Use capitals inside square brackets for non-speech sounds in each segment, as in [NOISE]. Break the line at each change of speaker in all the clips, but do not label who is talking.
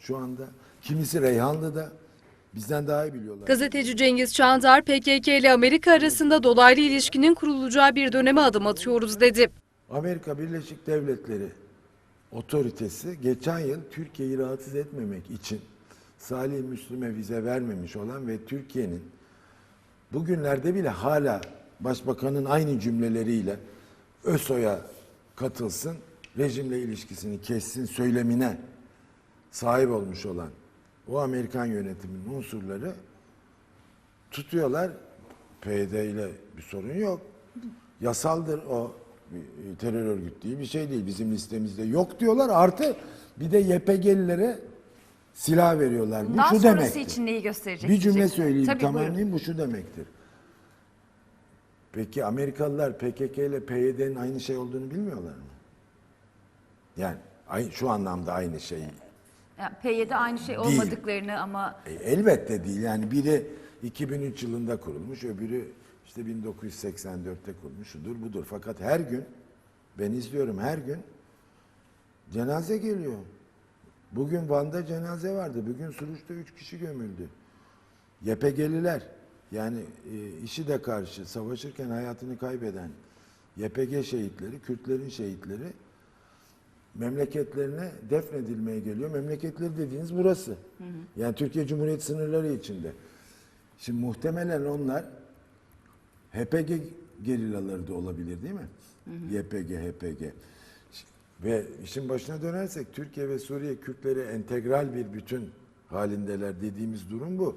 şu anda. Kimisi Reyhanlı'da. Bizden daha iyi biliyorlar.
Gazeteci Cengiz Çandar, PKK ile Amerika arasında dolaylı ilişkinin kurulacağı bir döneme adım atıyoruz dedi.
Amerika Birleşik Devletleri otoritesi geçen yıl Türkiye'yi rahatsız etmemek için Salih Müslüm'e vize vermemiş olan ve Türkiye'nin bugünlerde bile hala başbakanın aynı cümleleriyle ÖSO'ya katılsın, rejimle ilişkisini kessin söylemine sahip olmuş olan o Amerikan yönetiminin unsurları tutuyorlar. PYD ile bir sorun yok. Yasaldır o. Terör örgütü değil bir şey değil. Bizim listemizde yok diyorlar. Artı bir de YPG'lilere silah veriyorlar. Bu
Bundan
şu
sonrası
demektir.
için neyi gösterecek?
Bir cümle söyleyeyim
Tabii, buyurun.
tamamlayayım bu şu demektir. Peki Amerikalılar PKK ile PYD'nin aynı şey olduğunu bilmiyorlar mı? Yani şu anlamda aynı şey.
Yani PYD aynı şey
Değil.
olmadıklarını ama
E, elbette değil. Yani biri 2003 yılında kurulmuş, öbürü işte 1984'te kurulmuş, şudur budur. Fakat her gün, ben izliyorum her gün cenaze geliyor. Bugün Van'da cenaze vardı. Bugün Suruç'ta üç kişi gömüldü. YPG'liler yani e, işi de karşı savaşırken hayatını kaybeden YPG şehitleri, Kürtlerin şehitleri memleketlerine defnedilmeye geliyor. Memleketleri dediğiniz burası. Yani Türkiye Cumhuriyeti sınırları içinde. Şimdi muhtemelen onlar HPG gerillaları da olabilir değil mi? YPG, HPG. Ve işin başına dönersek Türkiye ve Suriye Kürtleri entegral bir bütün halindeler dediğimiz durum bu.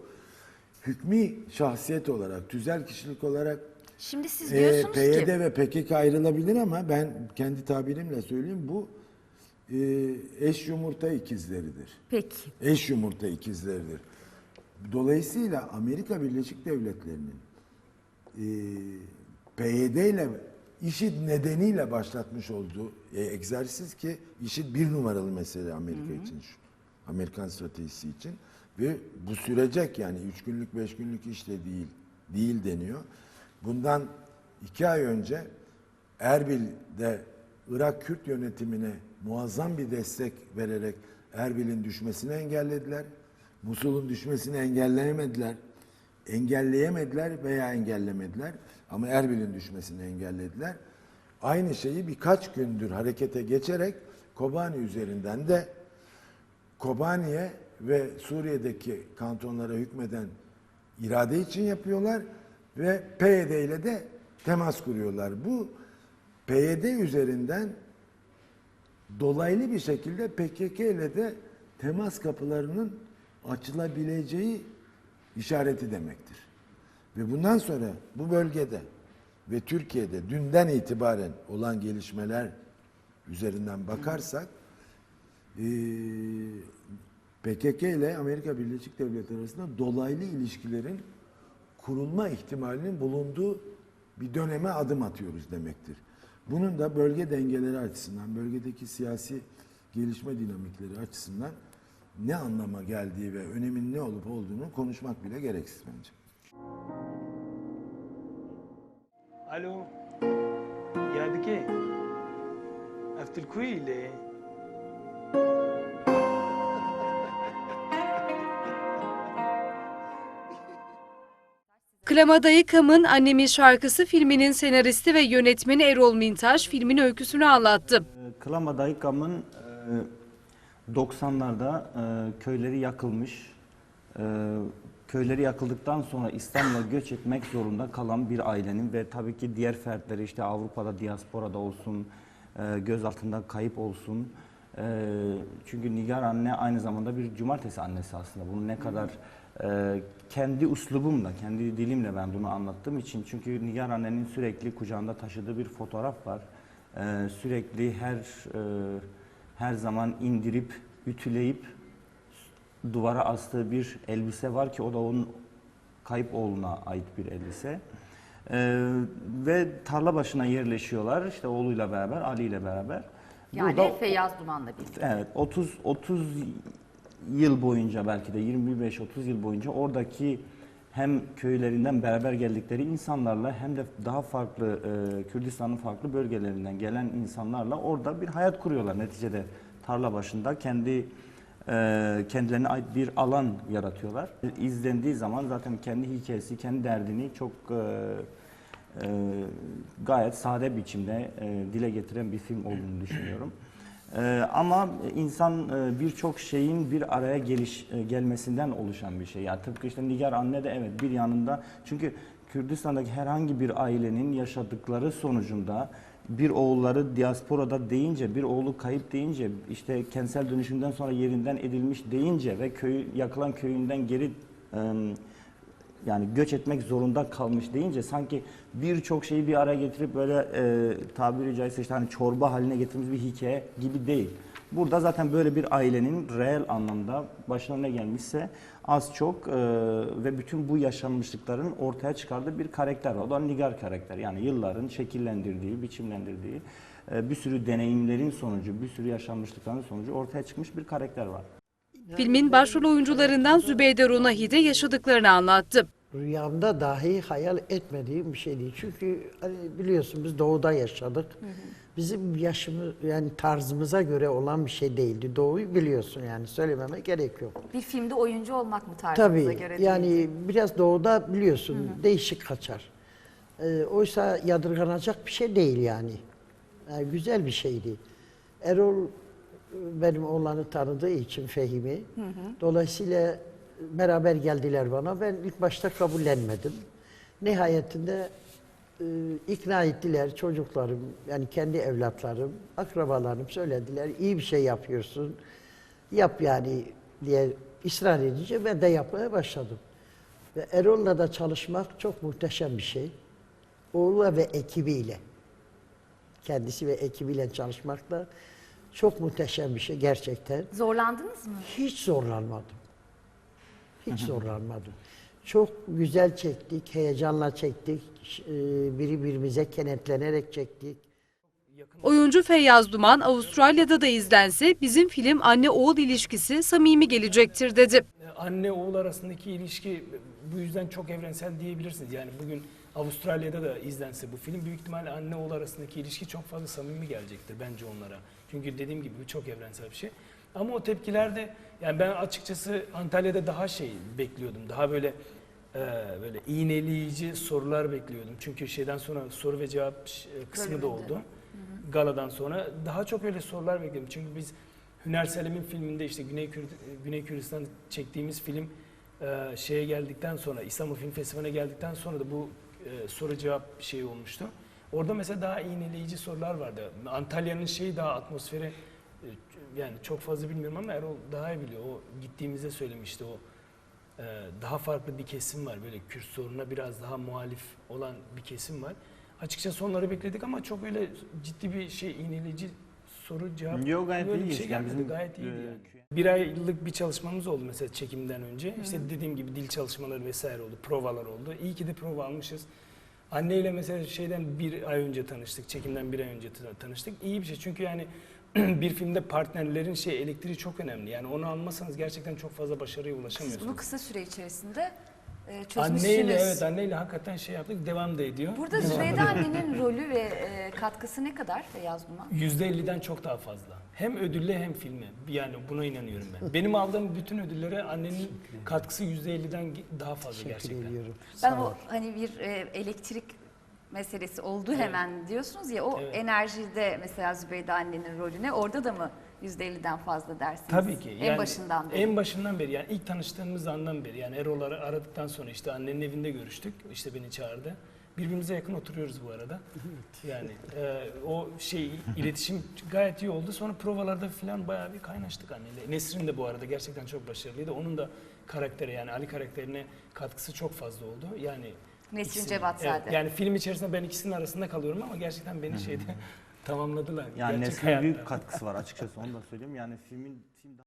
Hükmü şahsiyet olarak, tüzel kişilik olarak
şimdi siz
ee,
diyorsunuz
PYD
ki
ve PKK ayrılabilir ama ben kendi tabirimle söyleyeyim bu e, eş yumurta ikizleridir.
peki
Eş yumurta ikizleridir. Dolayısıyla Amerika Birleşik Devletleri'nin e, PYD ile IŞİD nedeniyle başlatmış olduğu e, egzersiz ki IŞİD bir numaralı mesele Amerika için, şu, Amerikan stratejisi için ve bu sürecek yani üç günlük beş günlük iş de değil, değil deniyor. Bundan iki ay önce Erbil'de Irak Kürt yönetimine muazzam bir destek vererek Erbil'in düşmesini engellediler. Musul'un düşmesini engelleyemediler. Engelleyemediler veya engellemediler. Ama Erbil'in düşmesini engellediler. Aynı şeyi birkaç gündür harekete geçerek Kobani üzerinden de Kobani'ye ve Suriye'deki kantonlara hükmeden irade için yapıyorlar ve PYD ile de temas kuruyorlar. Bu PYD üzerinden dolaylı bir şekilde PKK ile de temas kapılarının açılabileceği işareti demektir. Ve bundan sonra bu bölgede ve Türkiye'de dünden itibaren olan gelişmeler üzerinden bakarsak eee, PKK ile Amerika Birleşik Devletleri arasında dolaylı ilişkilerin kurulma ihtimalinin bulunduğu bir döneme adım atıyoruz demektir. Bunun da bölge dengeleri açısından, bölgedeki siyasi gelişme dinamikleri açısından ne anlama geldiği ve önemin ne olup olduğunu konuşmak bile gereksiz bence.
Alo, Yadike, Eftil Kuyi ile
Klamadayı Kam'ın Annemin Şarkısı filminin senaristi ve yönetmeni Erol Mintaş filmin öyküsünü anlattı.
Klama Dayıkam'ın e, 90'larda e, köyleri yakılmış. E, köyleri yakıldıktan sonra İstanbul'a göç etmek zorunda kalan bir ailenin ve tabii ki diğer fertleri işte Avrupa'da, diasporada olsun, e, göz altında kayıp olsun. E, çünkü Nigar anne aynı zamanda bir cumartesi annesi aslında. Bunu ne kadar e, kendi uslubumla, kendi dilimle ben bunu anlattığım için. Çünkü Nigar annenin sürekli kucağında taşıdığı bir fotoğraf var. Ee, sürekli her e, her zaman indirip ütüleyip duvara astığı bir elbise var ki o da onun kayıp oğluna ait bir elbise. Ee, ve tarla başına yerleşiyorlar işte oğluyla beraber Ali ile beraber.
yani
Burada-
Feyyaz Duman'la birlikte.
Evet 30 30 yıl boyunca belki de 25-30 yıl boyunca oradaki hem köylerinden beraber geldikleri insanlarla hem de daha farklı e, Kürdistan'ın farklı bölgelerinden gelen insanlarla orada bir hayat kuruyorlar neticede tarla başında kendi e, kendilerine ait bir alan yaratıyorlar. İzlendiği zaman zaten kendi hikayesi, kendi derdini çok e, e, gayet sade biçimde e, dile getiren bir film olduğunu düşünüyorum. E, ama insan e, birçok şeyin bir araya geliş e, gelmesinden oluşan bir şey. Yani tıpkı işte Nigar anne de evet bir yanında çünkü Kürdistan'daki herhangi bir ailenin yaşadıkları sonucunda bir oğulları diasporada deyince, bir oğlu kayıp deyince, işte kentsel dönüşümden sonra yerinden edilmiş deyince ve köy yakılan köyünden geri e, yani göç etmek zorunda kalmış deyince sanki birçok şeyi bir araya getirip böyle e, tabiri caizse işte hani çorba haline getirdiğimiz bir hikaye gibi değil. Burada zaten böyle bir ailenin reel anlamda başına ne gelmişse az çok e, ve bütün bu yaşanmışlıkların ortaya çıkardığı bir karakter var. O da Nigar karakter. Yani yılların şekillendirdiği, biçimlendirdiği e, bir sürü deneyimlerin sonucu, bir sürü yaşanmışlıkların sonucu ortaya çıkmış bir karakter var.
Filmin başrol oyuncularından Zübeyde Runahide yaşadıklarını anlattı.
Rüyamda dahi hayal etmediğim bir şey değil. Çünkü hani biliyorsun biz doğuda yaşadık. Bizim yaşımız yani tarzımıza göre olan bir şey değildi. Doğuyu biliyorsun yani söylememe gerek yok.
Bir filmde oyuncu olmak mı tarzınıza
Tabii
göre
yani
değil?
biraz doğuda biliyorsun değişik kaçar. Ee, oysa yadırganacak bir şey değil yani. Yani güzel bir şeydi. Erol benim oğlanı tanıdığı için Fehimi. Dolayısıyla beraber geldiler bana. Ben ilk başta kabullenmedim. Nihayetinde e, ikna ettiler çocuklarım, yani kendi evlatlarım, akrabalarım söylediler. iyi bir şey yapıyorsun, yap yani diye ısrar edince ben de yapmaya başladım. Ve Erol'la da çalışmak çok muhteşem bir şey. Oğlu ve ekibiyle, kendisi ve ekibiyle çalışmak da çok muhteşem bir şey gerçekten.
Zorlandınız mı?
Hiç zorlanmadım. Hiç zorlanmadım. Çok güzel çektik, heyecanla çektik. E, Birbirimize kenetlenerek çektik.
Oyuncu Feyyaz Duman Avustralya'da da izlense bizim film anne oğul ilişkisi samimi gelecektir dedi.
Anne oğul arasındaki ilişki bu yüzden çok evrensel diyebilirsiniz. Yani bugün Avustralya'da da izlense bu film büyük ihtimalle anne oğul arasındaki ilişki çok fazla samimi gelecektir bence onlara. Çünkü dediğim gibi bu çok evrensel bir şey. Ama o tepkiler de yani ben açıkçası Antalya'da daha şey bekliyordum. Daha böyle e, böyle iğneleyici sorular bekliyordum. Çünkü şeyden sonra soru ve cevap e, kısmı da oldu. Galadan sonra daha çok öyle sorular bekliyorum. Çünkü biz Hüner Selim'in filminde işte Güney, Kür Güney Kürdistan çektiğimiz film e, şeye geldikten sonra İstanbul Film Festivali'ne geldikten sonra da bu e, soru cevap şeyi olmuştu. Orada mesela daha iğneleyici sorular vardı. Antalya'nın şeyi daha atmosferi e, yani çok fazla bilmiyorum ama Erol daha iyi biliyor. O gittiğimizde söylemişti o e, daha farklı bir kesim var. Böyle Kürt sorununa biraz daha muhalif olan bir kesim var. Açıkçası onları bekledik ama çok öyle ciddi bir şey iğneleyici soru cevap
Yok, gayet
böyle
iyi
bir şey gelmedi.
bizim,
gayet iyiydi
e,
yani. Bir aylık bir çalışmamız oldu mesela çekimden önce. İşte dediğim gibi dil çalışmaları vesaire oldu, provalar oldu. İyi ki de prova almışız. Anneyle mesela şeyden bir ay önce tanıştık, çekimden bir ay önce ta- tanıştık. İyi bir şey çünkü yani [CLEARS THROAT] bir filmde partnerlerin şey elektriği çok önemli. Yani onu almasanız gerçekten çok fazla başarıya
Siz
ulaşamıyorsunuz.
bunu kısa süre içerisinde e, çözmüşsünüz.
Anneyle evet anneyle hakikaten şey yaptık devam da ediyor.
Burada Zübeyde annenin rolü ve e, katkısı ne kadar Feyyaz Duman?
%50'den çok daha fazla. Hem ödülle hem filme. Yani buna inanıyorum ben. Benim aldığım bütün ödüllere annenin katkısı %50'den daha fazla
Teşekkür
gerçekten.
ediyorum.
Ben
Sağ ol.
o hani bir e, elektrik meselesi oldu hemen diyorsunuz ya o
Evet.
enerjide mesela Zübeyde annenin rolüne orada da mı %50'den fazla dersiniz?
Tabii ki.
En başından beri.
En başından beri yani ilk tanıştığımız andan beri yani Erol'u aradıktan sonra işte annenin evinde görüştük. İşte beni çağırdı. Birbirimize yakın oturuyoruz bu arada. Yani e, o şey iletişim gayet iyi oldu. Sonra provalarda falan bayağı bir kaynaştık anneyle. Nesrin de bu arada gerçekten çok başarılıydı. Onun da karakteri yani Ali karakterine katkısı çok fazla oldu. Yani
Nesrin
ikisinin-
Cevatzade.
Evet, yani film içerisinde ben ikisinin arasında kalıyorum ama gerçekten beni şeyde tamamladılar.
Yani
Gerçek
Nesrin
hayatta.
büyük katkısı var açıkçası onu da söyleyeyim. Yani filmin film